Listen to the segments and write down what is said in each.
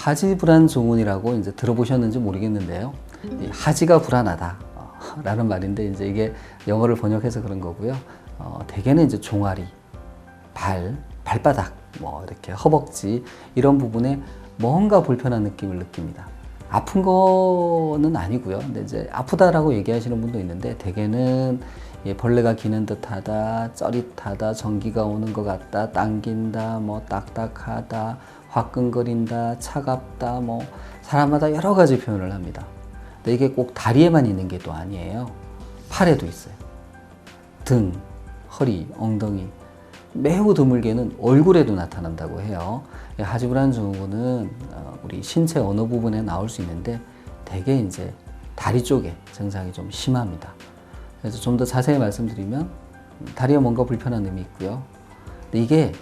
하지 불안 증후군이라고 이제 들어보셨는지 모르겠는데요. 이 하지가 불안하다. 어, 라는 말인데 이제 이게 영어를 번역해서 그런 거고요. 어, 대개는 이제 종아리, 발, 발바닥, 뭐 이렇게 허벅지 이런 부분에 뭔가 불편한 느낌을 느낍니다. 아픈 거는 아니고요. 근데 이제 아프다라고 얘기하시는 분도 있는데 대개는 예, 벌레가 기는 듯하다, 쩌릿하다, 전기가 오는 것 같다, 당긴다, 뭐 딱딱하다, 화끈거린다, 차갑다, 뭐 사람마다 여러 가지 표현을 합니다. 근데 이게 꼭 다리에만 있는 게 또 아니에요. 팔에도 있어요. 등, 허리, 엉덩이 매우 드물게는 얼굴에도 나타난다고 해요. 이 하지불안 증후군은 어, 우리 신체 어느 부분에 나올 수 있는데 대개 이제 다리 쪽에 증상이 좀 심합니다. 그래서 좀 더 자세히 말씀드리면 음, 다리에 뭔가 불편한 점이 있고요. 근데 이게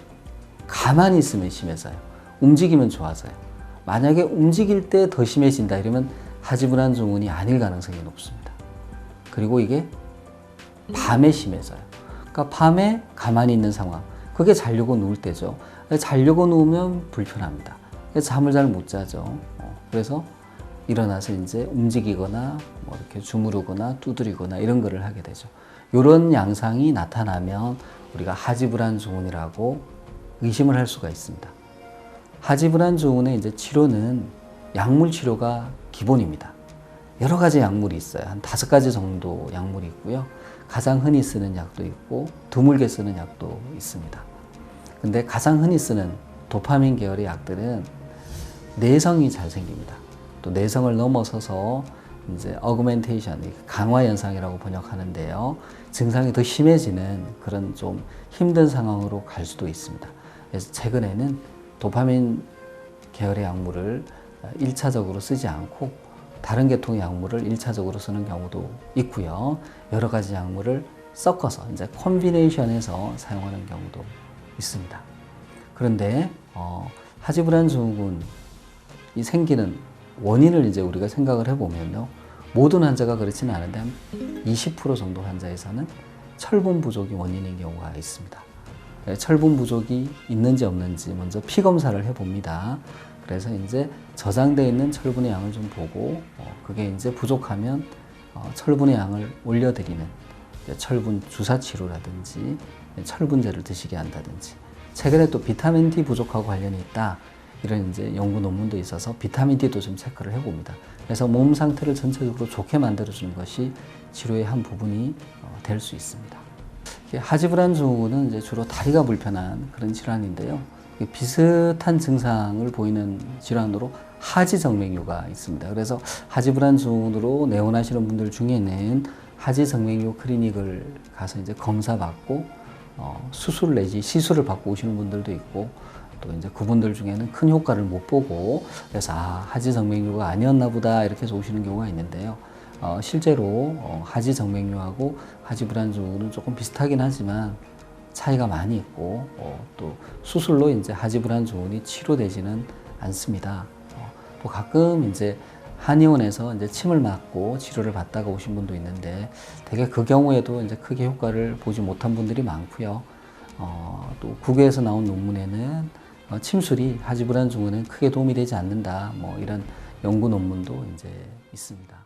가만히 있으면 심해져요. 움직이면 좋아져요. 만약에 움직일 때 더 심해진다 이러면 하지불안 증후군이 아닐 가능성이 높습니다. 그리고 이게 밤에 심해져요. 그러니까 밤에 가만히 있는 상황. 그게 자려고 누울 때죠. 자려고 누우면 불편합니다. 잠을 잘 못 자죠. 어, 그래서 일어나서 이제 움직이거나 뭐 이렇게 주무르거나 두드리거나 이런 거를 하게 되죠. 이런 양상이 나타나면 우리가 하지불안 증후군이라고 의심을 할 수가 있습니다. 하지불안 증후군의 이제 치료는 약물 치료가 기본입니다. 여러 가지 약물이 있어요. 한 다섯 가지 정도 약물이 있고요. 가장 흔히 쓰는 약도 있고 드물게 쓰는 약도 있습니다. 근데 가장 흔히 쓰는 도파민 계열의 약들은 내성이 잘 생깁니다. 또 내성을 넘어서서 이제 어그멘테이션, 강화 현상이라고 번역하는데요. 증상이 더 심해지는 그런 좀 힘든 상황으로 갈 수도 있습니다. 그래서 최근에는 도파민 계열의 약물을 1차적으로 쓰지 않고 다른 계통의 약물을 1차적으로 쓰는 경우도 있고요. 여러 가지 약물을 섞어서 이제 콤비네이션해서 사용하는 경우도 있습니다. 그런데 어, 하지불안 증후군이 생기는 원인을 이제 우리가 생각을 해보면요. 모든 환자가 그렇지는 않은데 한 20% 정도 환자에서는 철분 부족이 원인인 경우가 있습니다. 네, 철분 부족이 있는지 없는지 먼저 피 검사를 해봅니다. 그래서 이제 저장되어 있는 철분의 양을 좀 보고 어, 그게 이제 부족하면 어, 철분의 양을 올려드리는 이제 철분 주사 치료라든지 철분제를 드시게 한다든지 최근에 또 비타민 D 부족하고 관련이 있다 이런 이제 연구 논문도 있어서 비타민 D도 좀 체크를 해봅니다. 그래서 몸 상태를 전체적으로 좋게 만들어주는 것이 치료의 한 부분이 어, 될수 있습니다. 하지불안 증후군은 이제 주로 다리가 불편한 그런 질환인데요. 비슷한 증상을 보이는 질환으로 하지정맥류가 있습니다. 그래서 하지불안 증후군으로 내원하시는 분들 중에는 하지정맥류 클리닉을 가서 이제 검사 받고 어, 수술 내지 시술을 받고 오시는 분들도 있고 또 이제 그분들 중에는 큰 효과를 못 보고 그래서 아 하지정맥류가 아니었나 보다 이렇게 해서 오시는 경우가 있는데요. 어, 실제로 어, 하지 정맥류하고 하지 불안 증후군은 조금 비슷하긴 하지만 차이가 많이 있고 어, 또 수술로 이제 하지 불안 증후군이 치료되지는 않습니다. 어, 또 가끔 이제 한의원에서 이제 침을 맞고 치료를 받다가 오신 분도 있는데 되게 그 경우에도 이제 크게 효과를 보지 못한 분들이 많고요. 어, 또 국외에서 나온 논문에는 어, 침술이 하지불안 증후군에 크게 도움이 되지 않는다. 뭐 이런 연구 논문도 이제 있습니다.